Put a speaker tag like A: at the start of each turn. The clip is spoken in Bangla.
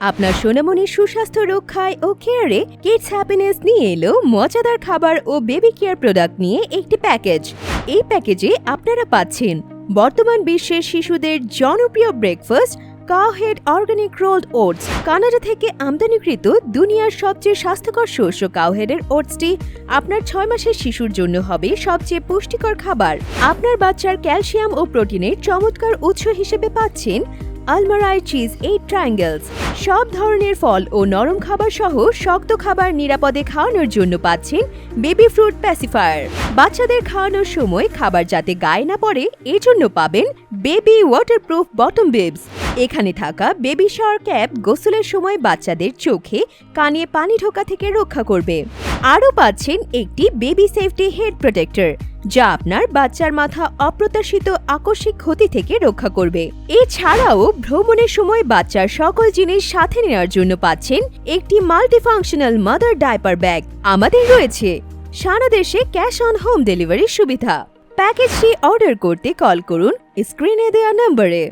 A: আপনার সোনামণির সুস্বাস্থ্য রক্ষায় ও কেয়ারে কিডস হ্যাপিনেস নিয়ে এলো মজাদার খাবার ও বেবি কেয়ার প্রোডাক্ট নিয়ে একটি প্যাকেজ এই প্যাকেজে আপনারা পাচ্ছেন বর্তমান বিশ্বের শিশুদের জনপ্রিয় breakfast cowhead organic rolled oats Canada থেকে আমদানিকৃত দুনিয়ার সবচেয়ে স্বাস্থ্যকর শস্য কাউহেডের ওটসটি আপনার ছয় মাসের শিশুর জন্য হবে সবচেয়ে পুষ্টিকর খাবার। আপনার বাচ্চার ক্যালসিয়াম ও প্রোটিনের চমৎকার উৎস হিসেবে পাচ্ছেন আলমারাই চিজ এইট ট্রায়াঙ্গেলস। সব ধরনের ফল ও নরম খাবার সহ শক্ত খাবার নিরাপদে খাওয়ানোর জন্য পাচ্ছেন বেবি ফ্রুট প্যাসিফায়ার। বাচ্চাদের খাওয়ানোর সময় খাবার যাতে গায়ে না পড়ে, এজন্য পাবেন বেবি ওয়াটারপ্রুফ বটম বেবস। এখানে থাকা বেবি শাওয়ার ক্যাপ গোসলের সময় বাচ্চাদের চোখে, কানে পানি ঢোকা থেকে রক্ষা করবে। আরও পাচ্ছেন একটি বেবি সেফটি হেড প্রোটেক্টর। যা আপনার বাচ্চার মাথা অপ্রত্যাশিত আকস্মিক ক্ষতি থেকে রক্ষা করবে। এছাড়াও ভ্রমণের সময় বাচ্চার সকল জিনিস সাথে নেওয়ার জন্য পাচ্ছেন একটি মাল্টিফাংশনাল মাদার ডাইপার ব্যাগ আমাদের রয়েছে। সারা দেশে ক্যাশ অন হোম ডেলিভারির সুবিধা। প্যাকেজটি অর্ডার করতে কল করুন। স্ক্রিনে দেওয়া নম্বরে।